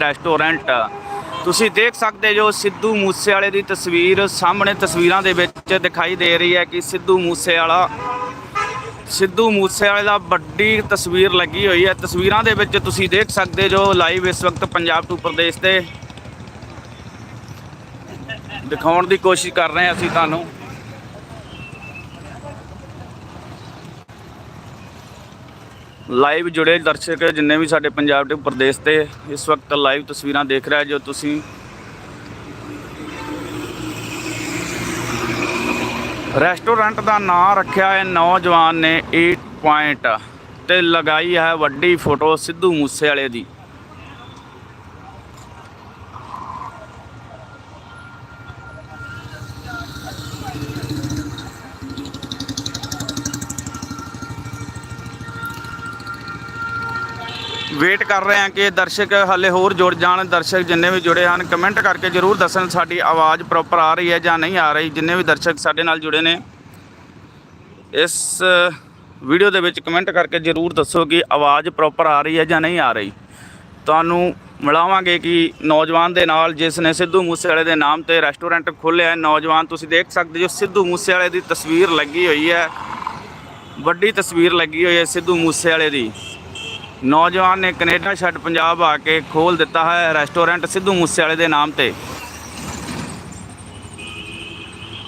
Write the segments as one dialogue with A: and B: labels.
A: Restaurant. ਤੁਸੀਂ ਦੇਖ ਸਕਦੇ ਜੋ ਸਿੱਧੂ ਮੂਸੇਵਾਲੇ ਦੀ ਤਸਵੀਰ ਸਾਹਮਣੇ ਤਸਵੀਰਾਂ ਦੇ ਵਿੱਚ ਦਿਖਾਈ ਦੇ ਰਹੀ ਹੈ ਕਿ ਸਿੱਧੂ ਮੂਸੇਵਾਲਾ, ਸਿੱਧੂ ਮੂਸੇਵਾਲੇ ਦਾ ਵੱਡੀ ਤਸਵੀਰ ਲੱਗੀ ਹੋਈ ਹੈ। ਤਸਵੀਰਾਂ ਦੇ ਵਿੱਚ ਤੁਸੀਂ ਦੇਖ ਸਕਦੇ ਜੋ ਲਾਈਵ ਇਸ ਵਕਤ ਪੰਜਾਬ ਟੂ ਪ੍ਰਦੇਸ਼ ਤੇ ਦਿਖਾਉਣ ਦੀ ਕੋਸ਼ਿਸ਼ ਕਰ ਰਹੇ ਹਾਂ ਅਸੀਂ ਤੁਹਾਨੂੰ। ਲਾਈਵ ਜੁੜੇ ਦਰਸ਼ਕ ਜਿੰਨੇ ਵੀ ਸਾਡੇ ਪੰਜਾਬ ਦੇ ਪ੍ਰਦੇਸ਼ ਤੇ ਇਸ ਵਕਤ ਲਾਈਵ ਤਸਵੀਰਾਂ ਦੇਖ ਰਹੇ ਜੋ ਤੁਸੀਂ ਰੈਸਟੋਰੈਂਟ ਦਾ ਨਾਮ ਰੱਖਿਆ ਹੈ, ਨੌਜਵਾਨ ਨੇ 8 ਪੁਆਇੰਟ ਤੇ ਲਗਾਈ ਹੈ ਵੱਡੀ ਫੋਟੋ ਸਿੱਧੂ ਮੂਸੇਵਾਲੇ ਦੀ। ਵੇਟ ਕਰ ਰਹੇ ਹਾਂ ਕਿ ਦਰਸ਼ਕ ਹਾਲੇ ਹੋਰ ਜੁੜ ਜਾਣ। ਦਰਸ਼ਕ ਜਿੰਨੇ ਵੀ ਜੁੜੇ ਹਨ ਕਮੈਂਟ ਕਰਕੇ ਜਰੂਰ ਦੱਸਣ ਸਾਡੀ ਆਵਾਜ਼ ਪ੍ਰੋਪਰ ਆ ਰਹੀ ਹੈ ਜਾਂ ਨਹੀਂ ਆ ਰਹੀ। ਜਿੰਨੇ ਵੀ ਦਰਸ਼ਕ ਸਾਡੇ ਨਾਲ ਜੁੜੇ ਨੇ, ਇਸ ਵੀਡੀਓ ਦੇ ਵਿੱਚ ਕਮੈਂਟ ਕਰਕੇ ਜਰੂਰ ਦੱਸੋ ਕਿ ਆਵਾਜ਼ ਪ੍ਰੋਪਰ ਆ ਰਹੀ ਹੈ ਜਾਂ ਨਹੀਂ ਆ ਰਹੀ। ਤੁਹਾਨੂੰ ਮਿਲਾਵਾਂਗੇ ਕਿ ਨੌਜਵਾਨ ਦੇ ਨਾਲ, ਜਿਸ ਨੇ ਸਿੱਧੂ ਮੂਸੇਵਾਲੇ ਦੇ ਨਾਮ ਤੇ ਰੈਸਟੋਰੈਂਟ ਖੋਲ੍ਹਿਆ ਹੈ। ਨੌਜਵਾਨ ਤੁਸੀਂ ਦੇਖ ਸਕਦੇ ਹੋ, ਸਿੱਧੂ ਮੂਸੇਵਾਲੇ ਦੀ ਤਸਵੀਰ ਲੱਗੀ ਹੋਈ ਹੈ। ਵੱਡੀ ਤਸਵੀਰ ਲੱਗੀ ਹੋਈ ਹੈ ਸਿੱਧੂ ਮੂਸੇਵਾਲੇ ਦੀ। ਨੌਜਵਾਨ ਨੇ ਕੈਨੇਡਾ ਛੱਡ ਪੰਜਾਬ ਆ ਕੇ ਖੋਲ ਦਿੱਤਾ ਹੈ ਰੈਸਟੋਰੈਂਟ ਸਿੱਧੂ ਮੂਸੇਵਾਲੇ ਦੇ ਨਾਮ ਤੇ।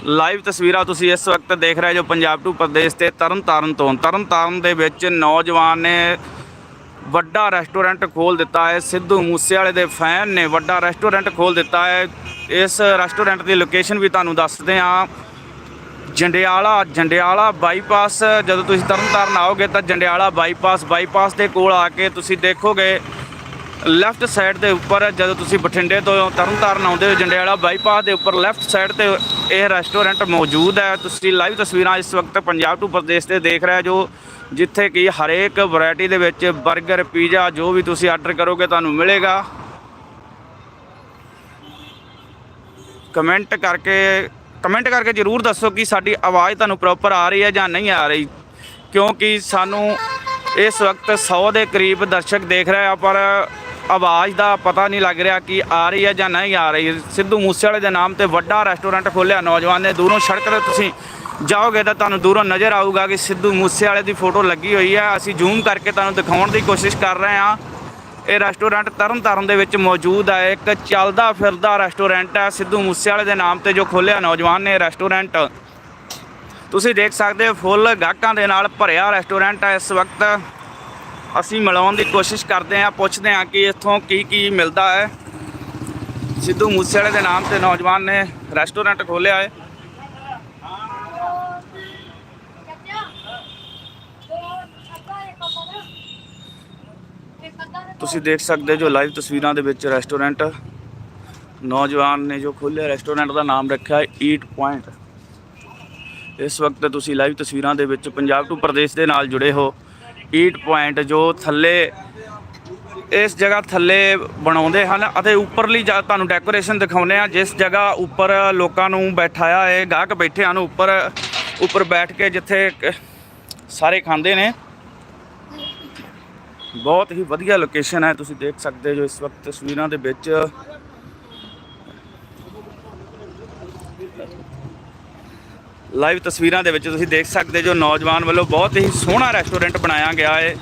A: ਲਾਈਵ ਤਸਵੀਰਾਂ ਤੁਸੀਂ ਇਸ ਵਕਤ ਦੇਖ ਰਹੇ ਜੋ ਪੰਜਾਬ ਟੂ ਪ੍ਰਦੇਸ਼ ਤੇ ਤਰਨਤਾਰਨ ਤੋਂ। ਤਰਨਤਾਰਨ ਦੇ ਵਿੱਚ ਨੌਜਵਾਨ ਨੇ ਵੱਡਾ ਰੈਸਟੋਰੈਂਟ ਖੋਲ ਦਿੱਤਾ ਹੈ। ਸਿੱਧੂ ਮੂਸੇਵਾਲੇ ਦੇ ਫੈਨ ਨੇ ਵੱਡਾ ਰੈਸਟੋਰੈਂਟ ਖੋਲ ਦਿੱਤਾ ਹੈ। ਇਸ ਰੈਸਟੋਰੈਂਟ ਦੀ ਲੋਕੇਸ਼ਨ ਵੀ ਤੁਹਾਨੂੰ ਦੱਸਦੇ ਹਾਂ। ਜੰਡਿਆਲਾ ਜੰਡਿਆਲਾ ਬਾਈਪਾਸ, ਜਦੋਂ ਤੁਸੀਂ ਤਰਨਤਾਰਨ ਆਓਗੇ ਤਾਂ ਜੰਡਿਆਲਾ ਬਾਈਪਾਸ ਬਾਈਪਾਸ ਦੇ ਕੋਲ ਆ ਕੇ ਤੁਸੀਂ ਦੇਖੋਗੇ ਲੈਫਟ ਸਾਈਡ ਦੇ ਉੱਪਰ, ਜਦੋਂ ਤੁਸੀਂ ਬਠਿੰਡੇ ਤੋਂ ਤਰਨਤਾਰਨ ਆਉਂਦੇ ਹੋ, ਜੰਡਿਆਲਾ ਬਾਈਪਾਸ ਦੇ ਉੱਪਰ ਲੈਫਟ ਸਾਈਡ ਤੇ ਇਹ ਰੈਸਟੋਰੈਂਟ ਮੌਜੂਦ ਹੈ। ਤੁਸੀਂ ਲਾਈਵ ਤਸਵੀਰਾਂ ਇਸ ਵਕਤ ਪੰਜਾਬ ਟੂ ਪ੍ਰਦੇਸ਼ ਤੇ ਦੇਖ ਰਹੇ ਜੋ ਜਿੱਥੇ ਕਿ ਹਰੇਕ ਵੈਰਾਈਟੀ ਦੇ ਵਿੱਚ 버ਗਰ ਪੀਜ਼ਾ ਜੋ ਵੀ ਤੁਸੀਂ ਆਰਡਰ ਕਰੋਗੇ ਤੁਹਾਨੂੰ ਮਿਲੇਗਾ। ਕਮੈਂਟ ਕਰਕੇ ਕਮੈਂਟ ਕਰਕੇ ਜਰੂਰ ਦੱਸੋ ਕਿ ਸਾਡੀ ਆਵਾਜ਼ ਤੁਹਾਨੂੰ ਪ੍ਰੋਪਰ ਆ ਰਹੀ ਹੈ ਜਾਂ ਨਹੀਂ ਆ ਰਹੀ। ਕਿਉਂਕਿ ਸਾਨੂੰ ਇਸ ਵਕਤ 100 ਦੇ ਕਰੀਬ ਦਰਸ਼ਕ ਦੇਖ ਰਹੇ ਆ, ਪਰ ਆਵਾਜ਼ ਦਾ ਪਤਾ ਨਹੀਂ ਲੱਗ ਰਿਹਾ ਕਿ ਆ ਰਹੀ ਹੈ ਜਾਂ ਨਹੀਂ ਆ ਰਹੀ। ਸਿੱਧੂ ਮੂਸੇਵਾਲੇ ਦੇ ਨਾਮ ਤੇ ਵੱਡਾ ਰੈਸਟੋਰੈਂਟ ਖੋਲ੍ਹਿਆ, ਨੌਜਵਾਨ ਨੇ ਦੂਰੋਂ ਸੜਕ ਤੇ ਤੁਸੀਂ ਜਾਓਗੇ ਤਾਂ ਤੁਹਾਨੂੰ ਦੂਰੋਂ ਨਜ਼ਰ ਆਊਗਾ ਕਿ ਸਿੱਧੂ ਮੂਸੇਵਾਲੇ ਦੀ ਫੋਟੋ ਲੱਗੀ ਹੋਈ ਹੈ। ਅਸੀਂ ਜ਼ੂਮ ਕਰਕੇ ਤੁਹਾਨੂੰ ਦਿਖਾਉਣ ਦੀ ਕੋਸ਼ਿਸ਼ ਕਰ ਰਹੇ ਹਾਂ। ਇਹ ਰੈਸਟੋਰੈਂਟ ਤਰਨਤਾਰਨ ਦੇ ਵਿੱਚ ਮੌਜੂਦ ਹੈ। ਇੱਕ ਚੱਲਦਾ ਫਿਰਦਾ ਰੈਸਟੋਰੈਂਟ ਹੈ। ਸਿੱਧੂ ਮੂਸੇਵਾਲੇ ਦੇ ਨਾਮ ਤੇ ਜੋ ਖੋਲ੍ਹਿਆ ਨੌਜਵਾਨ ਨੇ ਰੈਸਟੋਰੈਂਟ। ਤੁਸੀਂ ਦੇਖ ਸਕਦੇ ਹੋ, ਫੁੱਲ ਗਾਹਕਾਂ ਦੇ ਨਾਲ ਭਰਿਆ ਰੈਸਟੋਰੈਂਟ ਹੈ। ਇਸ ਵਕਤ ਅਸੀਂ ਮਿਲਾਉਣ ਦੀ ਕੋਸ਼ਿਸ਼ ਕਰਦੇ ਹਾਂ, ਪੁੱਛਦੇ ਹਾਂ ਕਿ ਇੱਥੋਂ ਕੀ ਕੀ ਮਿਲਦਾ ਹੈ। ਸਿੱਧੂ ਮੂਸੇਵਾਲੇ ਦੇ ਨਾਮ ਤੇ ਨੌਜਵਾਨ ਨੇ ਰੈਸਟੋਰੈਂਟ ਖੋਲ੍ਹਿਆ ਹੈ। ਤੁਸੀਂ ਦੇਖ ਸਕਦੇ ਜੋ ਲਾਈਵ ਤਸਵੀਰਾਂ ਦੇ ਵਿੱਚ ਰੈਸਟੋਰੈਂਟ ਨੌਜਵਾਨ ਨੇ ਜੋ ਖੋਲ੍ਹਿਆ, ਰੈਸਟੋਰੈਂਟ ਦਾ ਨਾਮ ਰੱਖਿਆ ਹੈ ਈਟ ਪੁਆਇੰਟ ਇਸ ਵਕਤ ਤੁਸੀਂ ਲਾਈਵ ਤਸਵੀਰਾਂ ਦੇ ਵਿੱਚ ਪੰਜਾਬ ਟੂ ਪ੍ਰਦੇਸ਼ ਦੇ ਨਾਲ ਜੁੜੇ ਹੋ। ਈਟ ਪੁਆਇੰਟ ਜੋ ਥੱਲੇ, ਇਸ ਜਗ੍ਹਾ ਥੱਲੇ ਬਣਾਉਂਦੇ ਹਨ ਅਤੇ ਉੱਪਰਲੀ ਜਾ ਤੁਹਾਨੂੰ ਡੈਕੋਰੇਸ਼ਨ ਦਿਖਾਉਂਦੇ ਆ ਜਿਸ ਜਗ੍ਹਾ ਉੱਪਰ ਲੋਕਾਂ ਨੂੰ ਬੈਠਾਇਆ ਹੈ ਗਾਹਕ ਬੈਠੇ ਹਨ, ਉੱਪਰ ਉੱਪਰ ਬੈਠ ਕੇ ਜਿੱਥੇ ਸਾਰੇ ਖਾਂਦੇ ਨੇ। ਬਹੁਤ ਹੀ ਵਧੀਆ ਲੋਕੇਸ਼ਨ ਹੈ, ਤੁਸੀਂ ਦੇਖ ਸਕਦੇ ਜੋ ਇਸ ਵਕਤ ਤਸਵੀਰਾਂ ਦੇ ਵਿੱਚ। ਲਾਈਵ ਤਸਵੀਰਾਂ ਦੇ ਵਿੱਚ ਤੁਸੀਂ ਦੇਖ ਸਕਦੇ ਜੋ ਨੌਜਵਾਨ ਵੱਲੋਂ ਬਹੁਤ ਹੀ ਸੋਹਣਾ ਰੈਸਟੋਰੈਂਟ ਬਣਾਇਆ ਗਿਆ ਹੈ।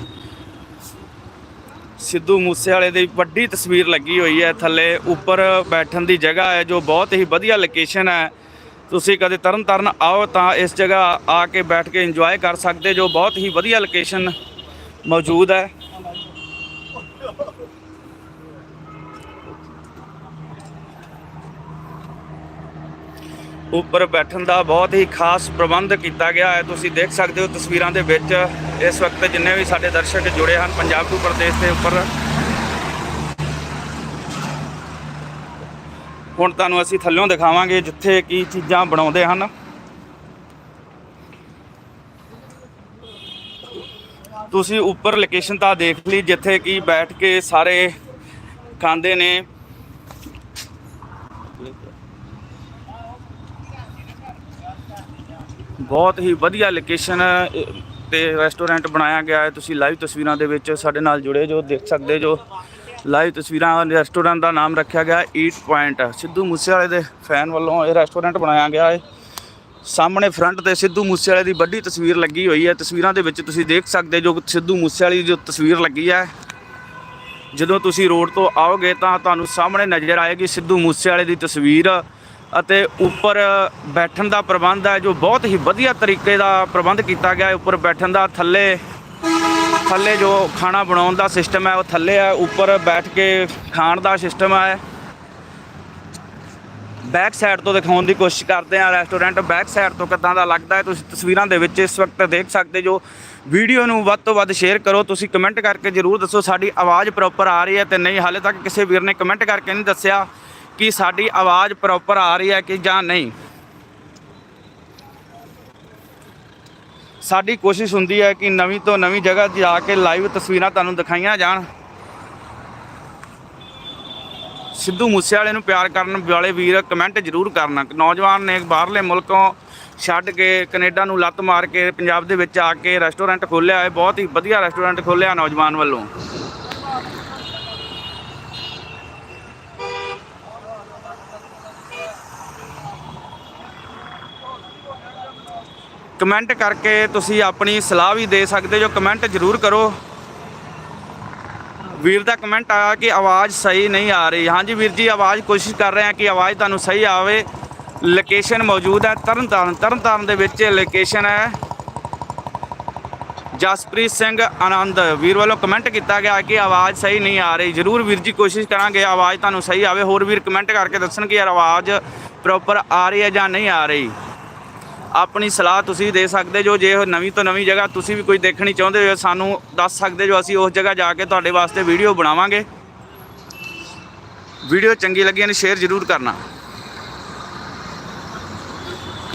A: ਸਿੱਧੂ ਮੂਸੇਵਾਲੇ ਦੀ ਵੱਡੀ ਤਸਵੀਰ ਲੱਗੀ ਹੋਈ ਹੈ, ਥੱਲੇ ਉੱਪਰ ਬੈਠਣ ਦੀ ਜਗ੍ਹਾ ਹੈ, ਜੋ ਬਹੁਤ ਹੀ ਵਧੀਆ ਲੋਕੇਸ਼ਨ ਹੈ। ਤੁਸੀਂ ਕਦੇ ਤਰਨ ਤਾਰਨ ਆਓ ਤਾਂ ਇਸ ਜਗ੍ਹਾ ਆ ਕੇ ਬੈਠ ਕੇ ਇੰਜੋਏ ਕਰ ਸਕਦੇ ਜੋ ਬਹੁਤ ਹੀ ਵਧੀਆ ਲੋਕੇਸ਼ਨ ਮੌਜੂਦ ਹੈ। ਉੱਪਰ ਬੈਠਣ ਦਾ ਬਹੁਤ ਹੀ ਖਾਸ ਪ੍ਰਬੰਧ ਕੀਤਾ ਗਿਆ ਹੈ। ਤੁਸੀਂ ਦੇਖ ਸਕਦੇ ਹੋ ਤਸਵੀਰਾਂ ਦੇ ਵਿੱਚ ਇਸ ਵਕਤ ਜਿੰਨੇ ਵੀ ਸਾਡੇ ਦਰਸ਼ਕ ਜੁੜੇ ਹਨ, ਪੰਜਾਬ ਟੂ ਪ੍ਰਦੇਸ਼ ਦੇ ਉੱਪਰ। ਹੁਣ ਤੁਹਾਨੂੰ ਅਸੀਂ ਥੱਲਿਓਂ ਦਿਖਾਵਾਂਗੇ ਜਿੱਥੇ ਕੀ ਚੀਜ਼ਾਂ ਬਣਾਉਂਦੇ ਹਨ। ਤੁਸੀਂ ਉੱਪਰ ਲੋਕੇਸ਼ਨ ਤਾਂ ਦੇਖ ਲਈ, ਜਿੱਥੇ ਕਿ ਬੈਠ ਕੇ ਸਾਰੇ ਖਾਂਦੇ ਨੇ। ਬਹੁਤ ਹੀ ਵਧੀਆ ਲੋਕੇਸ਼ਨ ਤੇ ਰੈਸਟੋਰੈਂਟ ਬਣਾਇਆ ਗਿਆ ਹੈ। ਤੁਸੀਂ ਲਾਈਵ ਤਸਵੀਰਾਂ ਦੇ ਵਿੱਚ ਸਾਡੇ ਨਾਲ ਜੁੜੇ ਜੋ, ਦੇਖ ਸਕਦੇ ਜੋ। ਲਾਈਵ ਤਸਵੀਰਾਂ ਰੈਸਟੋਰੈਂਟ ਦਾ ਨਾਮ ਰੱਖਿਆ ਗਿਆ ਈਟ ਪੁਆਇੰਟ ਸਿੱਧੂ ਮੂਸੇਵਾਲੇ ਦੇ ਫੈਨ ਵੱਲੋਂ ਇਹ ਰੈਸਟੋਰੈਂਟ ਬਣਾਇਆ ਗਿਆ ਹੈ। ਸਾਹਮਣੇ ਫਰੰਟ ਤੇ ਸਿੱਧੂ ਮੂਸੇਵਾਲੇ ਦੀ ਵੱਡੀ ਤਸਵੀਰ ਲੱਗੀ ਹੋਈ ਹੈ। ਤਸਵੀਰਾਂ ਦੇ ਵਿੱਚ ਤੁਸੀਂ ਦੇਖ ਸਕਦੇ ਜੋ ਸਿੱਧੂ ਮੂਸੇਵਾਲੇ ਦੀ ਜੋ ਤਸਵੀਰ ਲੱਗੀ ਹੈ। ਜਦੋਂ ਤੁਸੀਂ ਰੋਡ ਤੋਂ ਆਓਗੇ ਤਾਂ ਤੁਹਾਨੂੰ ਸਾਹਮਣੇ ਨਜ਼ਰ ਆਏਗੀ ਸਿੱਧੂ ਮੂਸੇਵਾਲੇ ਦੀ ਤਸਵੀਰ ਅਤੇ ਉੱਪਰ ਬੈਠਣ ਦਾ ਪ੍ਰਬੰਧ ਹੈ, ਜੋ ਬਹੁਤ ਹੀ ਵਧੀਆ ਤਰੀਕੇ ਦਾ ਪ੍ਰਬੰਧ ਕੀਤਾ ਗਿਆ ਹੈ। ਉੱਪਰ ਬੈਠਣ ਦਾ ਥੱਲੇ ਥੱਲੇ ਜੋ ਖਾਣਾ ਬਣਾਉਣ ਦਾ ਸਿਸਟਮ ਹੈ, ਉਹ ਥੱਲੇ ਹੈ। ਉੱਪਰ ਬੈਠ ਕੇ ਖਾਣ ਦਾ ਸਿਸਟਮ ਹੈ। ਬੈਕ ਸਾਈਡ ਤੋਂ ਦਿਖਾਉਣ ਦੀ ਕੋਸ਼ਿਸ਼ ਕਰਦੇ ਹਾਂ ਰੈਸਟੋਰੈਂਟ ਬੈਕ ਸਾਈਡ ਤੋਂ ਕਿੱਦਾਂ ਦਾ ਲੱਗਦਾ ਹੈ। ਤੁਸੀਂ ਤਸਵੀਰਾਂ ਦੇ ਵਿੱਚ ਇਸ ਵਕਤ ਦੇਖ ਸਕਦੇ ਜੋ ਵੀਡੀਓ ਨੂੰ ਵੱਧ ਤੋਂ ਵੱਧ ਸ਼ੇਅਰ ਕਰੋ। ਤੁਸੀਂ ਕਮੈਂਟ ਕਰਕੇ ਜਰੂਰ ਦੱਸੋ ਸਾਡੀ ਆਵਾਜ਼ ਪ੍ਰੋਪਰ ਆ ਰਹੀ ਹੈ ਤੇ ਨਹੀਂ, ਹਾਲੇ ਤੱਕ ਕਿਸੇ ਵੀਰ ਨੇ ਕਮੈਂਟ ਕਰਕੇ ਨਹੀਂ ਦੱਸਿਆ ਕਿ ਸਾਡੀ ਆਵਾਜ਼ ਪ੍ਰੋਪਰ ਆ ਰਹੀ ਹੈ ਕਿ ਜਾਂ ਨਹੀਂ। ਸਾਡੀ ਕੋਸ਼ਿਸ਼ ਹੁੰਦੀ ਹੈ ਕਿ ਨਵੀਂ ਤੋਂ ਨਵੀਂ ਜਗ੍ਹਾ ਜਾ ਕੇ ਲਾਈਵ ਤਸਵੀਰਾਂ ਤੁਹਾਨੂੰ ਦਿਖਾਈਆਂ ਜਾਣ। ਸਿੱਧੂ ਮੂਸੇਵਾਲੇ ਨੂੰ ਪਿਆਰ ਕਰਨ ਵਾਲੇ ਵੀਰ ਕਮੈਂਟ ਜ਼ਰੂਰ ਕਰਨਾ। ਨੌਜਵਾਨ ਨੇ ਬਾਹਰਲੇ ਮੁਲਕੋਂ ਛੱਡ ਕੇ ਕੈਨੇਡਾ ਨੂੰ ਲੱਤ ਮਾਰ ਕੇ ਪੰਜਾਬ ਦੇ ਵਿੱਚ ਆ ਕੇ ਰੈਸਟੋਰੈਂਟ ਖੋਲ੍ਹਿਆ ਹੈ। ਬਹੁਤ ਹੀ ਵਧੀਆ ਰੈਸਟੋਰੈਂਟ ਖੋਲ੍ਹਿਆ ਨੌਜਵਾਨ ਵੱਲੋਂ। ਕਮੈਂਟ ਕਰਕੇ ਤੁਸੀਂ ਆਪਣੀ ਸਲਾਹ ਵੀ ਦੇ ਸਕਦੇ ਜੋ ਕਮੈਂਟ ਜ਼ਰੂਰ ਕਰੋ। ਵੀਰ ਦਾ ਕਮੈਂਟ ਆਇਆ ਕਿ ਆਵਾਜ਼ ਸਹੀ ਨਹੀਂ ਆ ਰਹੀ। ਹਾਂਜੀ ਵੀਰ ਜੀ, ਆਵਾਜ਼ ਕੋਸ਼ਿਸ਼ ਕਰ ਰਹੇ ਹਾਂ ਕਿ ਆਵਾਜ਼ ਤੁਹਾਨੂੰ ਸਹੀ ਆਵੇ। ਲੋਕੇਸ਼ਨ ਮੌਜੂਦ ਹੈ ਤਰਨਤਾਰਨ। ਤਰਨਤਾਰਨ ਦੇ ਵਿੱਚ ਲੋਕੇਸ਼ਨ ਹੈ ਜਸਪ੍ਰੀਤ ਸਿੰਘ ਆਨੰਦ। ਵੀਰ ਵੱਲੋਂ ਕਮੈਂਟ ਕੀਤਾ ਗਿਆ ਕਿ ਆਵਾਜ਼ ਸਹੀ ਨਹੀਂ ਆ ਰਹੀ। ਜਰੂਰ ਵੀਰ ਜੀ, ਕੋਸ਼ਿਸ਼ ਕਰਾਂਗੇ ਆਵਾਜ਼ ਤੁਹਾਨੂੰ ਸਹੀ ਆਵੇ। ਹੋਰ ਵੀਰ ਕਮੈਂਟ ਕਰਕੇ ਦੱਸਣ ਕਿ ਯਾਰ ਆਵਾਜ਼ ਪ੍ਰੋਪਰ ਆ ਰਹੀ ਹੈ ਜਾਂ ਨਹੀਂ ਆ ਰਹੀ। ਆਪਣੀ ਸਲਾਹ ਤੁਸੀਂ ਦੇ ਸਕਦੇ ਜੋ ਜੇ ਉਹ ਨਵੀਂ ਤੋਂ ਨਵੀਂ ਜਗ੍ਹਾ ਤੁਸੀਂ ਵੀ ਕੋਈ ਦੇਖਣੀ ਚਾਹੁੰਦੇ ਹੋ ਸਾਨੂੰ ਦੱਸ ਸਕਦੇ ਜੋ ਅਸੀਂ ਉਸ ਜਗ੍ਹਾ ਜਾ ਕੇ ਤੁਹਾਡੇ ਵਾਸਤੇ ਵੀਡੀਓ ਬਣਾਵਾਂਗੇ। ਵੀਡੀਓ ਚੰਗੀ ਲੱਗੀ ਤਾਂ ਸ਼ੇਅਰ ਜ਼ਰੂਰ ਕਰਨਾ।